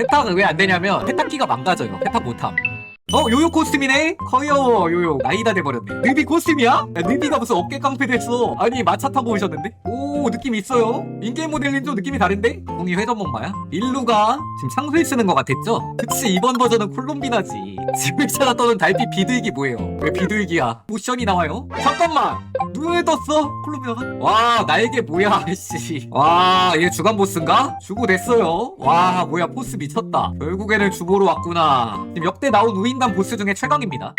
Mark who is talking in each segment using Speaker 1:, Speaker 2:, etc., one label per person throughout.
Speaker 1: 세탁은 왜 안 되냐면 세탁기가 망가져요. 세탁 못함. 어 요요 코스튬이네? 커요 요요 나이 다 돼버렸네 느비 코스튬이야? 야, 느비가 무슨 어깨 깡패 됐어 아니 마차 타고 오셨는데? 오 느낌 있어요 인게임 모델링 좀 느낌이 다른데? 공이 회전목마야? 일루가 지금 상수에 쓰는 것 같았죠? 그치 이번 버전은 콜롬비나지 집을 찾아 떠는 달빛 비둘기 뭐예요? 왜 비둘기야? 모션이 나와요? 잠깐만 눈을 떴어? 콜롬비나가? 와 날개 뭐야 씨. 와얘 주간 보스인가? 주고 됐어요. 와 뭐야 포스 미쳤다. 결국에는 주보로 왔구나. 지금 역대 나온 우인단 보스 중에 최강입니다.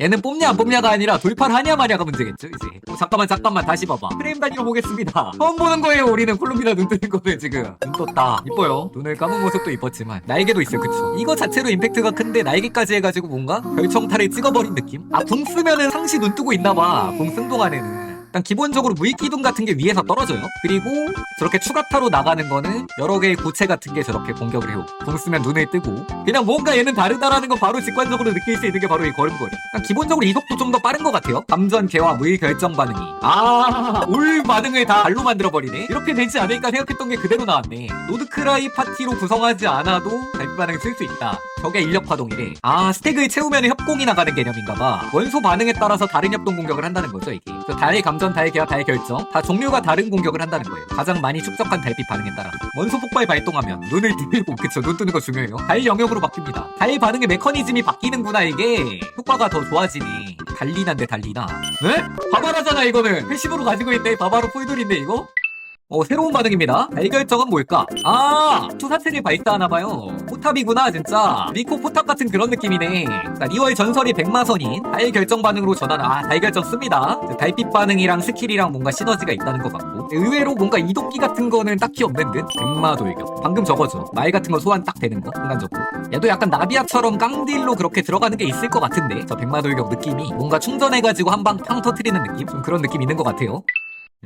Speaker 1: 얘는 뽑냐 안 뽑냐가 아니라 돌파를 하냐 마냐가 문제겠죠 이제. 어, 잠깐만 잠깐만 다시 봐봐. 프레임 단위로 보겠습니다. 처음 보는 거예요 우리는. 콜롬비나 눈 뜨는 거는 지금. 눈 떴다. 이뻐요. 눈을 감은 모습도 이뻤지만 날개도 있어요 그쵸? 이거 자체로 임팩트가 큰데 날개까지 해가지고 뭔가 별청탈에 찍어버린 느낌? 아궁 쓰면은 상시 눈 뜨고 있나봐. 궁쓴 동안에는 일단 기본적으로 무익기둥 같은 게 위에서 떨어져요. 그리고 저렇게 추가타로 나가는 거는 여러 개의 고체 같은 게 저렇게 공격을 해요. 공 쓰면 눈을 뜨고 그냥 뭔가 얘는 다르다라는 거 바로 직관적으로 느낄 수 있는 게 바로 이 걸음걸이. 일단 기본적으로 이 속도 좀 더 빠른 것 같아요. 감전 개화 무의 결정 반응이. 아, 올 반응을 다 발로 만들어 버리네. 이렇게 되지 않을까 생각했던 게 그대로 나왔네. 노드크라이 파티로 구성하지 않아도 달빛 반응을 쓸 수 있다. 저게 인력 파동이래. 아, 스택을 채우면 협공이 나가는 개념인가봐. 원소 반응에 따라서 다른 협동 공격을 한다는 거죠, 이게. 그래서 달 감전, 달 개화, 달 결정. 다 종류가 다른 공격을 한다는 거예요. 가장 많이 축적한 달빛 반응에 따라서. 원소 폭발 발동하면 눈을 뜨고, 그쵸, 눈 뜨는 거 중요해요. 달 영역으로 바뀝니다. 달 반응의 메커니즘이 바뀌는구나, 이게. 효과가 더 좋아지네. 달리나인데 달리나. 에? 바바라잖아, 이거는. 패시브로 가지고 있네. 바바로 폴돌인데, 이거? 어, 새로운 반응입니다. 달결정은 뭘까? 아, 투사체를 발사하나봐요. 포탑이구나, 진짜. 리코 포탑 같은 그런 느낌이네. 자, 리월 전설이 백마선인 달결정 반응으로 전환, 아, 달결정 씁니다. 달빛 반응이랑 스킬이랑 뭔가 시너지가 있다는 것 같고. 의외로 뭔가 이도끼 같은 거는 딱히 없는 듯? 백마돌격. 방금 저거죠. 말 같은 거 소환 딱 되는 거, 순간적으로. 얘도 약간 나비아처럼 깡딜로 그렇게 들어가는 게 있을 것 같은데. 저 백마돌격 느낌이 뭔가 충전해가지고 한 방 팡 터트리는 느낌? 좀 그런 느낌 있는 것 같아요.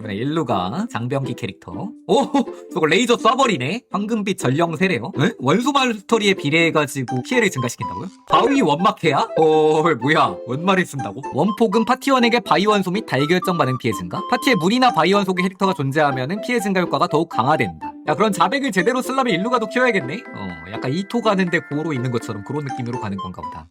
Speaker 1: 이번에 일루가 장병기 캐릭터. 오, 저거 레이저 쏴버리네. 황금빛 전령세래요. 에? 원소 마스터리에 비례해가지고 피해를 증가시킨다고요? 바위 원막해야? 어, 뭐야? 원말을 쓴다고? 원폭은 파티원에게 바위 원소 및 달결정 반응 피해 증가? 파티에 물이나 바위 원소 캐릭터가 존재하면 피해 증가 효과가 더욱 강화된다. 야, 그런 자백을 제대로 쓰려면 일루가 더 키워야겠네? 어, 약간 이토 가는데 고로 있는 것처럼 그런 느낌으로 가는 건가 보다.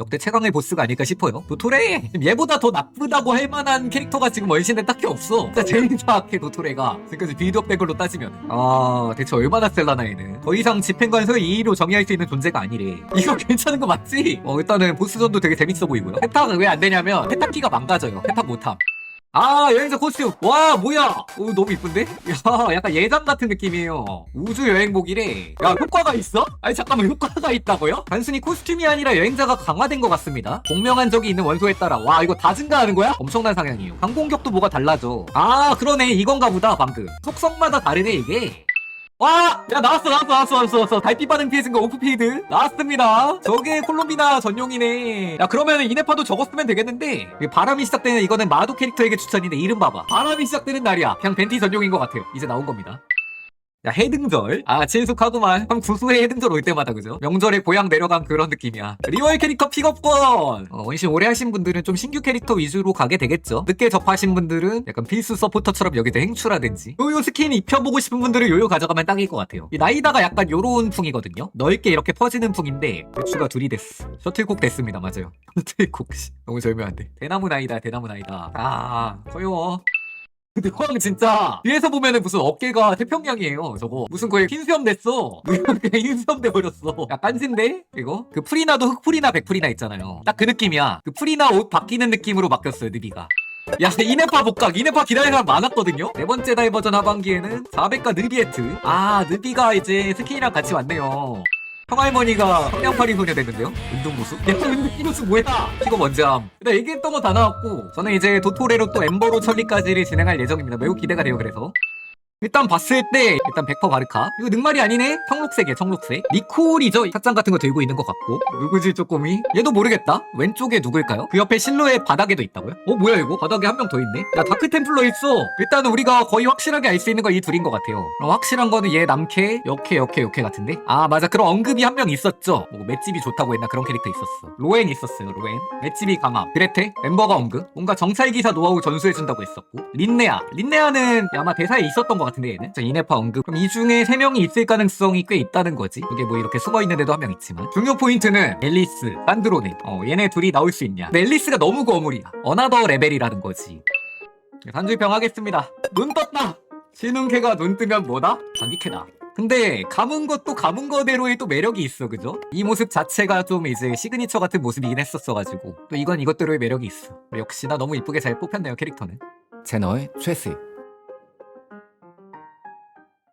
Speaker 1: 역대 최강의 보스가 아닐까 싶어요. 도토레! 얘보다 더 나쁘다고 할 만한 캐릭터가 지금 원신에 딱히 없어. 진짜 제일 정확해, 도토레가. 지금까지 비드업 백으로 따지면. 아, 대체 얼마나 셀라나 얘는. 더 이상 집행관서의 2위로 정의할 수 있는 존재가 아니래. 이거 괜찮은 거 맞지? 어, 일단은 보스전도 되게 재밌어 보이고요. 세탁은 왜 안 되냐면, 세탁기가 망가져요. 세탁 못함. 아 여행자 코스튬. 와 뭐야? 오, 너무 이쁜데? 야 약간 예장 같은 느낌이에요. 우주 여행복이래. 야 효과가 있어? 아니 잠깐만 효과가 있다고요? 단순히 코스튬이 아니라 여행자가 강화된 것 같습니다. 공명한 적이 있는 원소에 따라. 와 이거 다 증가하는 거야? 엄청난 상향이에요. 강공격도 뭐가 달라져. 아 그러네. 이건가 보다 방금. 속성마다 다르네 이게 와! 야 나왔어 나왔어 나왔어 나왔어 나왔어. 달빛 반응 피해 증가 오프피드. 나왔습니다. 저게 콜롬비나 전용이네. 야 그러면 이네파도 저거 쓰면 되겠는데 바람이 시작되는 이거는 마도 캐릭터에게 추천인데 이름 봐봐. 바람이 시작되는 날이야. 그냥 벤티 전용인 것 같아요. 이제 나온 겁니다 야 해등절. 아 친숙하구만. 한 구수해 해등절 올 때마다 그죠? 명절에 고향 내려간 그런 느낌이야. 리월 캐릭터 픽업권! 어, 원신 오래 하신 분들은 좀 신규 캐릭터 위주로 가게 되겠죠? 늦게 접하신 분들은 약간 필수 서포터처럼 여기서 행추라든지. 요요 스킨 입혀보고 싶은 분들은 요요 가져가면 딱일 것 같아요. 이 나이다가 약간 요런 풍이거든요? 넓게 이렇게 퍼지는 풍인데 배추가 둘이 됐어. 셔틀콕 됐습니다. 맞아요. 셔틀콕 씨. 너무 절묘한데. 대나무 나이다 대나무 나이다. 아 커요 근데 황 진짜 뒤에서 보면은 무슨 어깨가 태평양이에요 저거. 무슨 거의 흰수염 됐어. 그냥 흰수염 돼버렸어. 야 깐진데? 이거? 그 프리나도 흑프리나 백프리나 있잖아요. 딱 그 느낌이야. 그 프리나 옷 바뀌는 느낌으로 바뀌었어요 느비가. 야 이네파 복각. 이네파 기다리는 사람 많았거든요? 네 번째 다이버전 하반기에는 400과 느비에트 아 느비가 이제 스킨이랑 같이 왔네요 형할머니가 성냥팔이 소녀 됐는데요? 운동보수? 야 운동보수 뭐야? 이거 먼저함 일단 얘기했던 거 다 나왔고 저는 이제 도토레로 또 엠버로 천리까지를 진행할 예정입니다 매우 기대가 돼요 그래서 일단 봤을 때 일단 100% 바르카. 이거 늑말이 아니네. 청록색이야 청록색. 니콜이죠? 샷장 같은 거 들고 있는 것 같고. 누구지 쪼꼬미? 얘도 모르겠다. 왼쪽에 누굴까요? 그 옆에 실루엣 바닥에도 있다고요? 어 뭐야 이거? 바닥에 한 명 더 있네. 야 다크 템플러 있어. 일단은 우리가 거의 확실하게 알 수 있는 거이 둘인 것 같아요. 어, 확실한 거는 얘 남캐 역캐 역캐 역캐 같은데? 아 맞아. 그런 언급이 한 명 있었죠? 뭐 맷집이 좋다고 했나 그런 캐릭터 있었어. 로엔 있었어요 로엔. 맷집이 강함. 그레테? 멤버가 언급? 뭔가 정찰기사 노하우 전수해준다고 했었고. 린네아. 린네아는 아마 대사에 있었던 것 같은데 얘는? 자 이네파 언급. 그럼 이 중에 세 명이 있을 가능성이 꽤 있다는 거지. 이게 뭐 이렇게 숨어 있는데도 한 명 있지만. 중요 포인트는 앨리스 산드로네. 어 얘네 둘이 나올 수 있냐. 근데 앨리스가 너무 거물이야. 어나더 레벨이라는 거지. 산주평 하겠습니다. 눈 떴다! 신흥캐가 눈 뜨면 뭐다? 장기캐다. 근데 감은 것도 감은 거대로의 또 매력이 있어 그죠? 이 모습 자체가 좀 이제 시그니처 같은 모습이긴 했었어가지고. 또 이건 이것대로의 매력이 있어. 역시나 너무 이쁘게 잘 뽑혔네요 캐릭터는.
Speaker 2: 채널 최스